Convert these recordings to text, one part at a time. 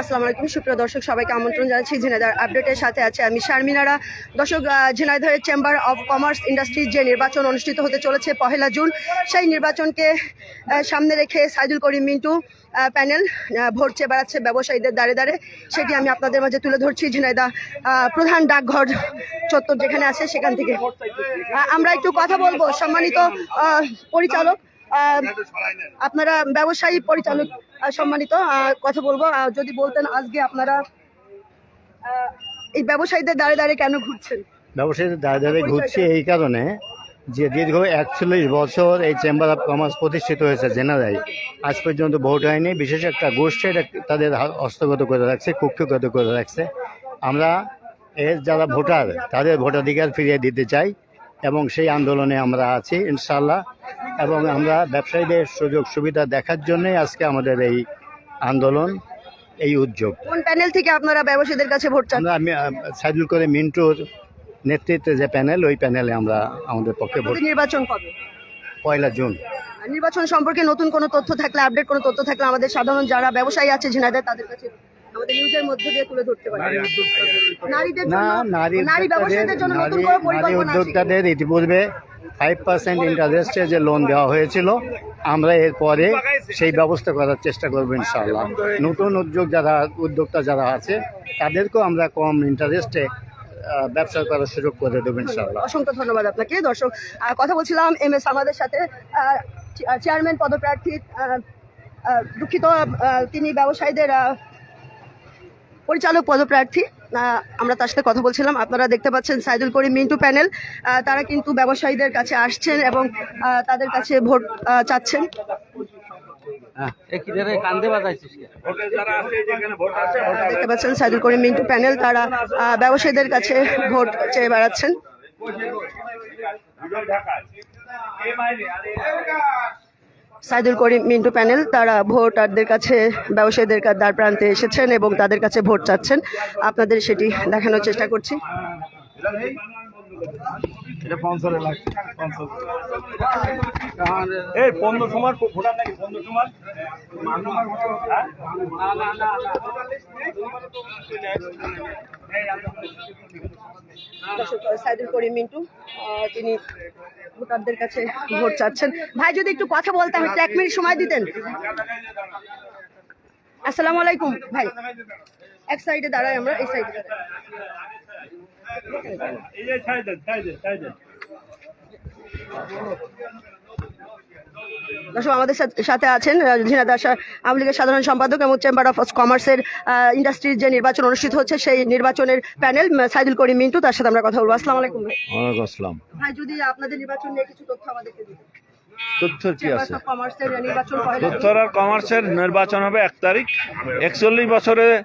আসসালামু আলাইকুম, সুপ্রিয় দর্শক, সবাইকে আমন্ত্রণ জানাচ্ছি ঝিনাইদার আপডেটের সাথে আছে আমি শারমিনারা। দর্শক ঝিনাইদহের চেম্বার অফ কমার্স ইন্ডাস্ট্রির যে নির্বাচন অনুষ্ঠিত হতে চলেছে পহেলা জুন, সেই নির্বাচনকে সামনে রেখে সাইদুল করিম মিন্টু প্যানেল ভোট চেয়ে বেড়াচ্ছে ব্যবসায়ীদের দাঁড়ে দাঁড়ে। সেটি আমি আপনাদের মাঝে তুলে ধরছি ঝিনাইদা প্রধান ডাকঘর চত্বর যেখানে আছে সেখান থেকে। আমরা একটু কথা বলব সম্মানিত পরিচালক আপনারা ব্যবসায়ী পরিচালক সম্মানিত কথা বলব। যদি বলতেন আজকে আপনারা এই ব্যবসায়ীদের দাঁড়ে দাঁড়িয়ে কেন ঘুরছেন? ব্যবসায়ীদের দাঁড়িয়ে দাঁড়িয়ে ঘুরছে এই কারণে যে দীর্ঘ একচল্লিশ বছর এই চেম্বার অফ কমার্স প্রতিষ্ঠিত হয়েছে জেনারাই। আজ পর্যন্ত ভোট হয়নি। বিশেষ একটা গোষ্ঠী তাদের হস্তগত করে রাখছে কুক্ষগত করে রাখছে। আমরা এর যারা ভোটার তাদের ভোটাধিকার ফিরিয়ে দিতে চাই। এবং সেই আন্দোলনে আমরা আছি ইনশাল্লাহ এবং আমরা ব্যবসায়ীদের সুযোগ সুবিধা দেখার জন্যই আজকে আমাদের এই আন্দোলন এই উদ্যোগ। কোন প্যানেল থেকে আপনারা ব্যবসায়ীদের কাছে ভোট চান? আমি সাইদুল করে মিন্টুর নেতৃত্বে যে প্যানেল ওই প্যানেলে আমরা আমাদের পক্ষে ভোট নির্বাচন কবে? পয়লা জুন। নির্বাচন সম্পর্কে নতুন কোনো তথ্য থাকলে আপডেট কোনো তথ্য থাকলে আমাদের সাধারণ যারা ব্যবসায়ী আছে ঝিনাইদের তাদের কাছে আমাদের নিউজের মধ্যে দিয়ে তুলে ধরতে পারেন নারীদের না নারী নারী ব্যবসায়ীদের জন্য নতুন নারী নারী উদ্যোক্তাদের ইতিপূর্বে ফাইভ পার্সেন্ট ইন্টারেস্টে যে লোন দেওয়া হয়েছিল আমরা এরপরে সেই ব্যবস্থা করার চেষ্টা করব ইনশাআল্লাহ। নতুন উদ্যোগ যারা উদ্যোক্তা যারা আছে তাদেরকেও আমরা কম ইন্টারেস্টে ব্যবসা করার সুযোগ করে দেবো ইনশাআল্লাহ। অসংখ্য ধন্যবাদ আপনাকে। দর্শক কথা বলছিলাম এম এস আমাদের সাথে। চেয়ারম্যান পদপ্রার্থী দুঃখিত তিনি ব্যবসায়ীদের পরিচালক পদপ্রার্থী আহ, আমরা তার সাথে কথা বলছিলাম। আপনারা দেখতে পাচ্ছেন সাইদুল করিম মিন্টু প্যানেল। আহ, তারা কিন্তু ব্যবসায়ীদের কাছে আসছেন এবং আহ, তাদের কাছে ভোট আহ, চাচ্ছেন। কান্দে বাজাইছিস আপনারা দেখতে পাচ্ছেন সাইদুল করিম মিন্টু প্যানেল। তারা আহ, ব্যবসায়ীদের কাছে ভোট চেয়ে বেড়াচ্ছেন। সাইদুল করিম মিন্টু প্যানেল তারা ভোটারদের কাছে ব্যবসায়ীদের দ্বার প্রান্তে এসেছেন এবং তাদের কাছে ভোট চাচ্ছেন। আপনাদের সেটি দেখানোর চেষ্টা করছি। ভোটার সাইদুল করিম মিন্টু তিনি ভোটারদের কাছে ভোট চাচ্ছেন। ভাই, যদি একটু কথা বলতাম একটু এক মিনিট সময় দিতেন। আসসালামু আলাইকুম, ভাই। এক সাইডে দাঁড়াই আমরা, এই সাইডে এই দর্শক আমাদের সাথে- আছেন ঝিনাইদহ আওয়ামী লীগের সাধারণ সম্পাদক এবং চেম্বার অফ কমার্সের ইন্ডাস্ট্রির যে নির্বাচন অনুষ্ঠিত হচ্ছে সেই নির্বাচনের প্যানেল সাইদুল করিম মিন্টু তার সাথে আমরা কথা বলব। আসসালামু আলাইকুম ভাই। আসসালাম। ভাই যদি আপনাদের নির্বাচন নিয়ে কিছু তথ্য আমাদেরকে কি আছে? আর কমার্সের নির্বাচন হবে এক তারিখ। একচল্লিশ বছরে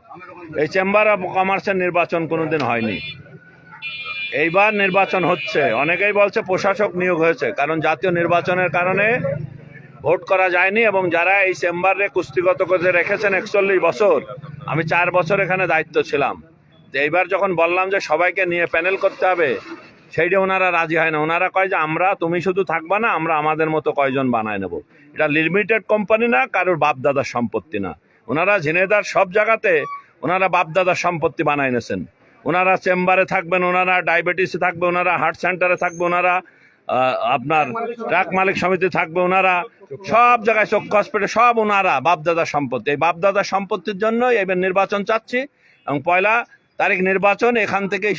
এই চেম্বার অফ কমার্সের নির্বাচন কোনোদিন হয়নি। এইবার নির্বাচন হচ্ছে। অনেকেই বলছে প্রশাসক নিয়োগ হয়েছে কারণ জাতীয় নির্বাচনের কারণে ভোট করা যায়নি এবং যারা এই চেম্বারে কুস্তিগত করে রেখেছেন একচল্লিশ বছর, আমি চার বছর এখানে দায়িত্ব ছিলাম। তো এইবার যখন বললাম যে সবাইকে নিয়ে প্যানেল করতে হবে, সেইটা ওনারা রাজি হয় না। ওনারা কয় যে আমরা, তুমি শুধু থাকবা না, আমরা আমাদের মতো কয়জন বানায় নেব। এটা লিমিটেড কোম্পানি না, কারোর বাপদাদার সম্পত্তি না। ওনারা ঝিনেদার সব জায়গাতে ওনারা বাপদাদার সম্পত্তি বানায় নিয়েছেন। ওনারা চেম্বারে থাকবেন, ওনারা ডায়াবেটিসে থাকবে, ওনারা হার্ট সেন্টারে থাকবে, ওনারা আপনার ট্রাক মালিক সমিতি থাকবে ওনারা। সব জায়গায় চক্ষু হসপিটাল সব ওনারা বাপদাদার সম্পত্তি। এই বাপদাদার সম্পত্তির জন্য এবার নির্বাচন চাচ্ছি এবং পয়লা তারিখ নির্বাচন, এখান থেকেই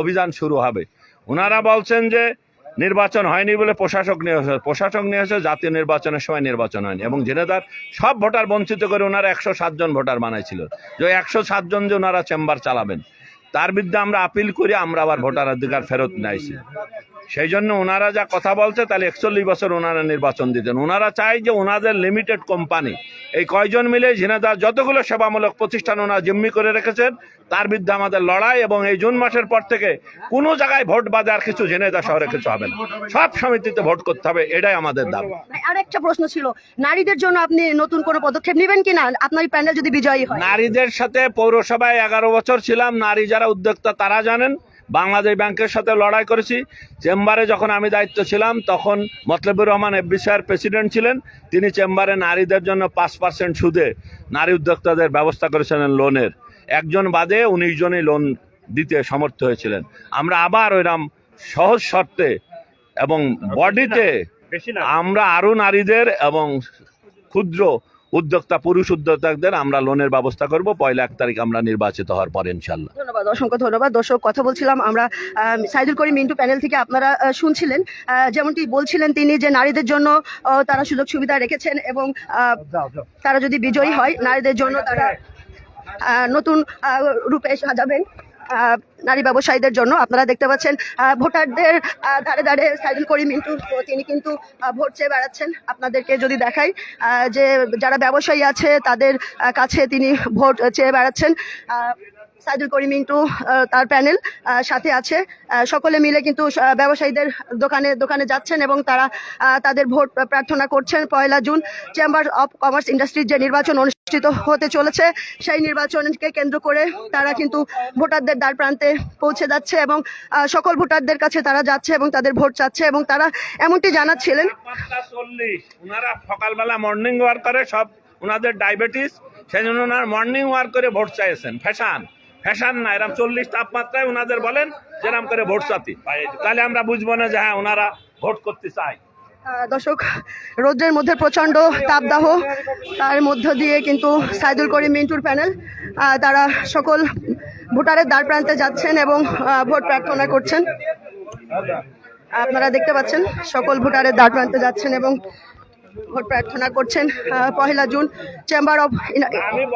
অভিযান শুরু হবে। ওনারা বলছেন যে নির্বাচন হয়নি বলে প্রশাসক নিয়ে প্রশাসক নিয়ে এসেছে জাতীয় নির্বাচনের সময় নির্বাচন হয়নি এবং জেনেদার সব ভোটার বঞ্চিত করে ওনারা একশো সাতজন ভোটার বানাইছিল। যে একশো সাতজন যে ওনারা চেম্বার চালাবেন, তার বিরুদ্ধে আমরা আপিল করি, আমরা আবার ভোটার অধিকার ফেরত নাইছি সেই জন্য ওনারা যা কথা বলছে তাহলে একচল্লিশ বছর ওনারা নির্বাচন দিতেন। ওনারা চাই যে ওনাদের লিমিটেড কোম্পানি এই কয়জন মিলে ঝিনাদার যতগুলো সেবামূলক প্রতিষ্ঠান ওনারা জিম্মি করে রেখেছেন তার বিরুদ্ধে আমাদের লড়াই এবং এই জুন মাসের পর থেকে কোনো জায়গায় ভোট বাদে আর কিছু ঝিনাইদা শহরে কিছু হবে না। সব সমিতিতে ভোট করতে হবে এটাই আমাদের দাবি। আর একটা প্রশ্ন ছিল নারীদের জন্য আপনি নতুন কোনো পদক্ষেপ নেবেন কিনা? আপনার প্যানেল যদি বিজয়ী হয়। নারীদের সাথে পৌরসভায় এগারো বছর ছিলাম নারী যারা উদ্যোক্তা তারা জানেন বাংলাদেশ ব্যাংকের সাথে লড়াই করেছি। চেম্বারে যখন আমি দায়িত্ব ছিলাম তখন Matlabur Rahman FB sir president ছিলেন। তিনি চেম্বারে নারীদের জন্য পাঁচ পার্সেন্ট সুদে নারী উদ্যোক্তাদের ব্যবস্থা করেছিলেন লোনের। একজন বাদে উনিশ জনই লোন দিতে সমর্থ হয়েছিলেন। আমরা আবার ওইরাম সহজ শর্তে এবং বডিতে আমরা আরও নারীদের এবং ক্ষুদ্র উদ্যোক্তা পুরুষ উদ্যোক্তাদের আমরা লোনের ব্যবস্থা করব, পয়লা এক তারিখ আমরা নির্বাচিত হওয়ার পর ইনশাল্লাহ ধন্যবাদ, অসংখ্য ধন্যবাদ। দর্শক, কথা বলছিলাম আমরা সাইদুল করিম মিন্টু প্যানেল থেকে আপনারা শুনছিলেন। যেমনটি বলছিলেন তিনি যে নারীদের জন্য তারা সুযোগ সুবিধা রেখেছেন এবং তারা যদি বিজয়ী হয়, নারীদের জন্য তারা নতুন রূপে সাজাবেন। নারী ব্যবসায়ীদের জন্য আপনারা দেখতে পাচ্ছেন ভোটারদের ধারে ধারে সাইদুল করিম, মিন্টু, তিনি কিন্তু ভোট চেয়ে বেড়াচ্ছেন। আপনাদেরকে যদি দেখাই যে যারা ব্যবসায়ী আছে, তাদের কাছে তিনি ভোট চেয়ে বেড়াচ্ছেন। সাইদুল করিম আহ, তার প্যানেল সাথে আছে। সকলে মিলে কিন্তু ব্যবসায়ীদের দোকানে দোকানে যাচ্ছেন এবং তারা তাদের ভোট প্রার্থনা করছেন পয়লা জুন। চেম্বার অফ কমার্স ইন্ডাস্ট্রির যে নির্বাচন অনুষ্ঠিত হতে চলেছে সেই নির্বাচনকে কেন্দ্র করে তারা কিন্তু ভোটারদের দ্বার প্রান্তে পৌঁছে যাচ্ছে এবং সকল ভোটারদের কাছে তারা যাচ্ছে এবং তাদের ভোট চাচ্ছে এবং তারা এমনটি জানাচ্ছিলেন। ওনারা সকালবেলা মর্নিং ওয়ার্ক করে সব ওনাদের ডায়াবেটিস সেই জন্য ওনার মর্নিং ওয়ার্ক করে ভোট চাইছেন ফ্যাশন ফ্যাশন না এরকম চল্লিশ তাপমাত্রায় ওনাদের বলেন যেরকম করে ভোট চাতি তাহলে আমরা বুঝব না যে হ্যাঁ ওনারা ভোট করতে আহ, দর্শক রৌদ্রের মধ্যে প্রচণ্ড তাপদাহ তার মধ্য দিয়ে কিন্তু সাইদুল করিম মিন্টুর প্যানেল তারা সকল ভোটারের দ্বার প্রান্তে যাচ্ছেন এবং ভোট প্রার্থনা করছেন। আপনারা দেখতে পাচ্ছেন সকল ভোটারের দ্বার প্রান্তে যাচ্ছেন এবং ভোট প্রার্থনা করছেন পহেলা জুন চেম্বার অফ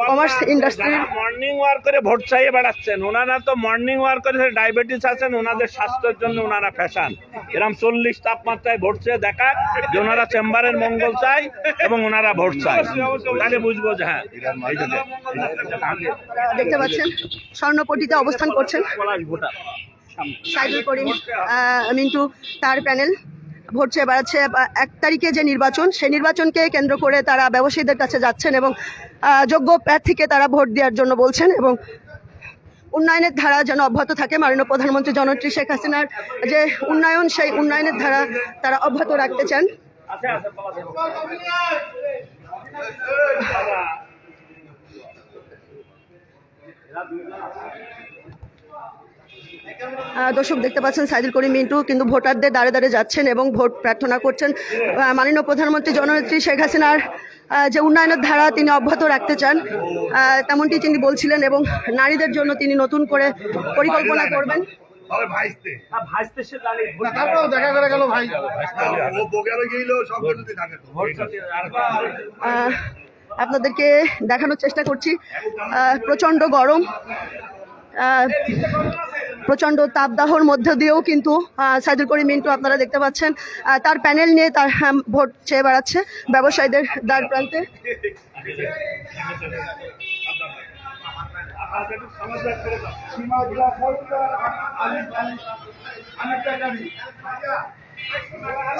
কমার্স ইন্ডাস্ট্রির মর্নিং ওয়ার্ক করে ভোট চাইয়ে বেড়াচ্ছেন ওনারা তো মর্নিং ওয়ার্ক করে ডায়াবেটিস আছেন ওনাদের স্বাস্থ্যের জন্য ওনারা ফ্যাশন এরকম চল্লিশ তাপমাত্রায় ভোট চেয়ে দেখা যে ওনারা চেম্বারের মঙ্গল চাই এবং ওনারা ভোট চাই তাহলে বুঝব যে হ্যাঁ। দেখতে পাচ্ছেন স্বর্ণপটিতে অবস্থান করছেন। সাইদুল করিম মিন্টু তার প্যানেল। ভোট চেয়ে বেড়াচ্ছে এক তারিখে যে নির্বাচন, সেই নির্বাচনকে কেন্দ্র করে তারা ব্যবসায়ীদের কাছে যাচ্ছেন এবং যোগ্য প্রার্থীকে তারা ভোট দেওয়ার জন্য বলছেন এবং উন্নয়নের ধারা যেন অব্যাহত থাকে। মাননীয় প্রধানমন্ত্রী জননেত্রী শেখ হাসিনার যে উন্নয়ন, সেই উন্নয়নের ধারা তারা অব্যাহত রাখতে চান। দর্শক দেখতে পাচ্ছেন সাইদুল করিম মিন্টু কিন্তু ভোটারদের দাঁড়ে দাঁড়ে যাচ্ছেন এবং ভোট প্রার্থনা করছেন। মাননীয় প্রধানমন্ত্রী জননেত্রী শেখ হাসিনার যে উন্নয়নের ধারা তিনি অব্যাহত রাখতে চান তেমনটি তিনি বলছিলেন এবং নারীদের জন্য তিনি নতুন করে পরিকল্পনা করবেন। আপনাদেরকে দেখানোর চেষ্টা করছি। আহ, প্রচণ্ড গরম। আহ, প্রচণ্ড তাপদাহর মধ্য দিয়েও কিন্তু সাইদুল করিম মিন্টু আপনারা দেখতে পাচ্ছেন। তার প্যানেল নিয়ে তার আহ, ভোট চেয়ে বেড়াচ্ছে ব্যবসায়ীদের দ্বার প্রান্তে।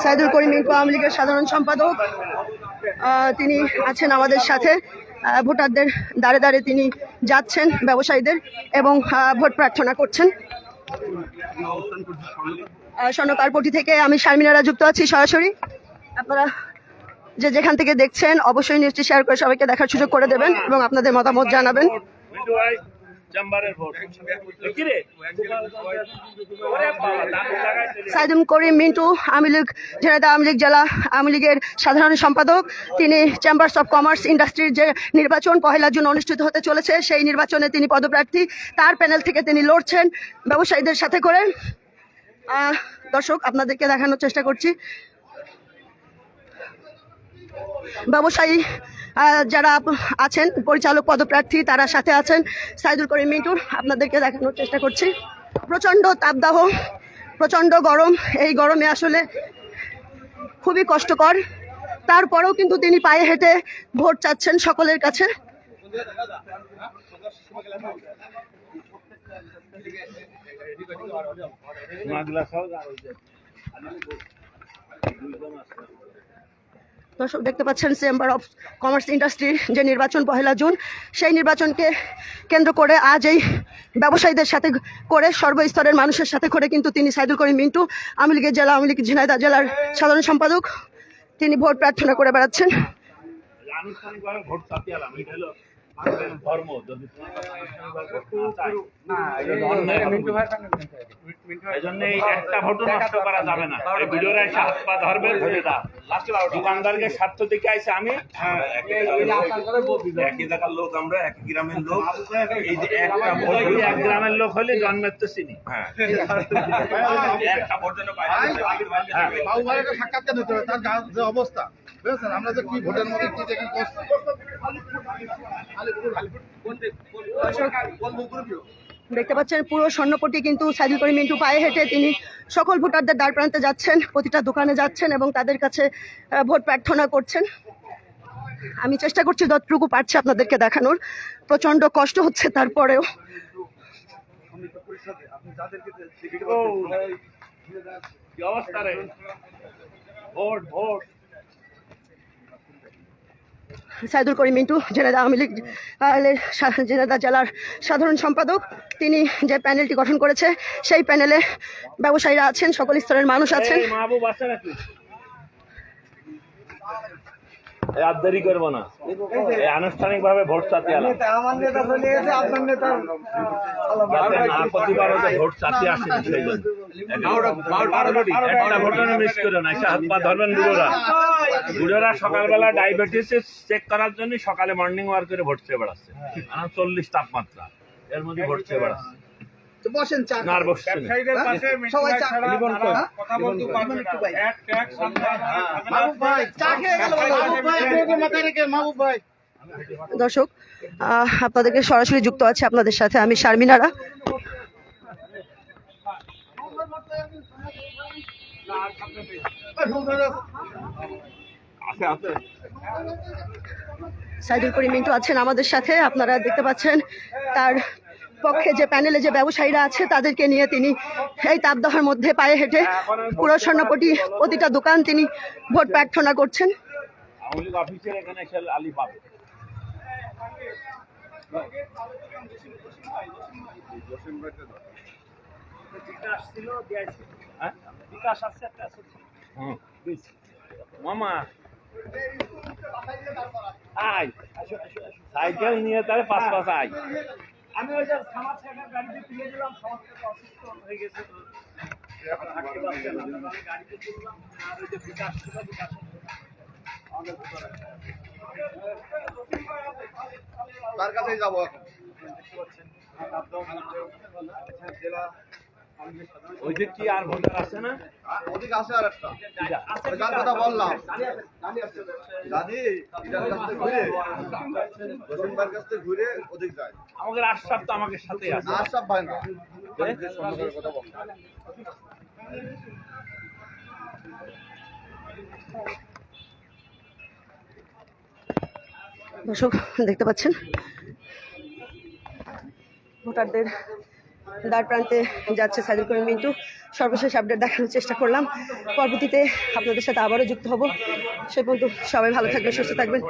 সাইদুল করিম মিন্টু আওয়ামী লীগের সাধারণ সম্পাদক তিনি আছেন আমাদের সাথে। ভোটারদের দাঁড়ে দাঁড়ে তিনি যাচ্ছেন, ব্যবসায়ীদের, এবং ভোট প্রার্থনা করছেন। স্বর্ণকারপটি থেকে আমি শারমিনারা যুক্ত আছি সরাসরি। আপনারা যে যেখান থেকে দেখছেন, অবশ্যই নিউজটি শেয়ার করে সবাইকে দেখার সুযোগ করে দেবেন এবং আপনাদের মতামত জানাবেন। সাইদুল করিম, মিন্টু, আওয়ামী লীগ ঝিনাইদহ আওয়ামী লীগ জেলা আওয়ামী লীগের সাধারণ সম্পাদক। তিনি চেম্বার্স অফ কমার্স ইন্ডাস্ট্রির যে নির্বাচন পহেলা জুন অনুষ্ঠিত হতে চলেছে, সেই নির্বাচনে তিনি পদপ্রার্থী। তার প্যানেল থেকে তিনি লড়ছেন ব্যবসায়ীদের সাথে করে। দর্শক, আপনাদেরকে দেখানোর চেষ্টা করছি। ব্যবসায়ী যারা আছেন, পরিচালক পদপ্রার্থী, তারা সাথে আছেন। সাইদুল করিম মিন্টুর আপনাদেরকে দেখানোর চেষ্টা করছি। প্রচণ্ড তাপদাহ, প্রচণ্ড গরম। এই গরমে আসলে খুবই কষ্টকর। তারপরেও কিন্তু তিনি পায়ে হেঁটে ভোট চাচ্ছেন সকলের কাছে। মাগলা দর্শক, দেখতে পাচ্ছেন চেম্বার অফ কমার্স ইন্ডাস্ট্রির যে নির্বাচন পহেলা জুন, সেই নির্বাচনকে কেন্দ্র করে আজ এই ব্যবসায়ীদের সাথে করে, সর্বস্তরের মানুষের সাথে করে কিন্তু তিনি সাইদুল করিম মিন্টু, আওয়ামী লীগের জেলা, আওয়ামী লীগ ঝিনাইদা জেলার সাধারণ সম্পাদক। তিনি ভোট প্রার্থনা করে বেড়াচ্ছেন। ধর্ম যদি এই জন্য এই একটা ভোটও নষ্ট করা যাবে না এই ভিডিওরা এসে হাত পা ধরবে ধরে দাও দোকানদারকে স্বার্থ দিকে আইসে আমি একই জায়গার লোক আমরা একই গ্রামের লোক এই যে একটা ভোট এক গ্রামের লোক হলে জন্মের তো চিনি হ্যাঁ একটা ভোট একটা সাক্ষাৎকার দিতে হবে, তার যে অবস্থা। বুঝেছেন আমরা যে কি ভোটের মধ্যে কি চেকিং করছি? দেখতে পাচ্ছেন পুরো স্বর্ণপটি কিন্তু সাইদুল করিম মিন্টু পায়ে হেঁটে তিনি সকল ভোটারদের দ্বার প্রান্তে যাচ্ছেন প্রতিটা দোকানে যাচ্ছেন এবং তাদের কাছে আহ, ভোট প্রার্থনা করছেন। আমি চেষ্টা করছি যতটুকু পারছি আপনাদেরকে দেখানোর। প্রচণ্ড কষ্ট হচ্ছে তারপরেও। অবস্থা রে? Vote vote. সাইদুল করিম মিন্টু, জেনেদা আওয়ামী লীগ জেলাদা জেলার সাধারণ সম্পাদক। তিনি যে প্যানেলটি গঠন করেছে, সেই প্যানেলে ব্যবসায়ীরা আছেন, সকল স্তরের মানুষ আছেন এই মাহবুব আছে নাকি এই আর দেরি করব না। এই আনুষ্ঠানিক ভাবে ভোট ওদের ভোট চাপিয়ে আসে একটা ভোটও মিস করে না হাত পা ধরবেন বুড়োরা। বুড়োরা সকালবেলা ডায়াবেটিস চেক করার জন্য সকালে মর্নিং ওয়াক করে ভোট চেয়ে বেড়াচ্ছে। চল্লিশ তাপমাত্রা। এর মধ্যে ভোট চেয়ে বেড়াচ্ছে। বসেন চা না বসছে সবাই চা লিবন কর মাহবুব ভাই চা খেয়ে গেল মাহবুব ভাই। মাথায় রেখে মাহবুব ভাই দর্শক আপনাদেরকে সরাসরি যুক্ত আছে আপনাদের সাথে। আমি শারমিনারা। সাইদুল করিম মিন্টু আছেন আমাদের সাথে। আপনারা দেখতে পাচ্ছেন তার পক্ষে যে প্যানেলে যে ব্যবসায়ীরা আছে তাদেরকে নিয়ে তিনি এই তাপদাহের মধ্যে পায়ে হেঁটে পুরো স্বর্ণপটি প্রতিটা দোকান তিনি ভোট প্রার্থনা করছেন হ্যাঁ? সাইকেল নিয়ে তাহলে পাঁচ পাঁচ আয় আমি ওই যে সমাজ সেবার গাড়িতে তুলে দিলাম সমাজ অসুস্থ হয়ে গেছে। তো এখন হাঁটতে পারছে না। আমি গাড়িতে তুললাম আর ওই যে বিকাশ তার কাছেই যাব এখন। ওই যে কি আর ভোটার আছে না? ওদিকে আছে আর একটা। যার কথা বললাম? দাদি কাছ ঘুরে। কাছ থেকে ঘুরে ওদিক যায়। আমাদের আশরাফ তো আমাকে সাথে আছে। ভাই না। কথা বললাম। দর্শক দেখতে পাচ্ছেন? ভোটারদের দ্বার প্রান্তে যাচ্ছে সাইদুল করিম মিন্টু। সর্বশেষ আপডেট দেখানোর চেষ্টা করলাম। পরবর্তীতে আপনাদের সাথে আবারও যুক্ত হব। সে পর্যন্ত সবাই ভালো থাকবেন, সুস্থ থাকবেন।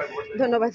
ধন্যবাদ।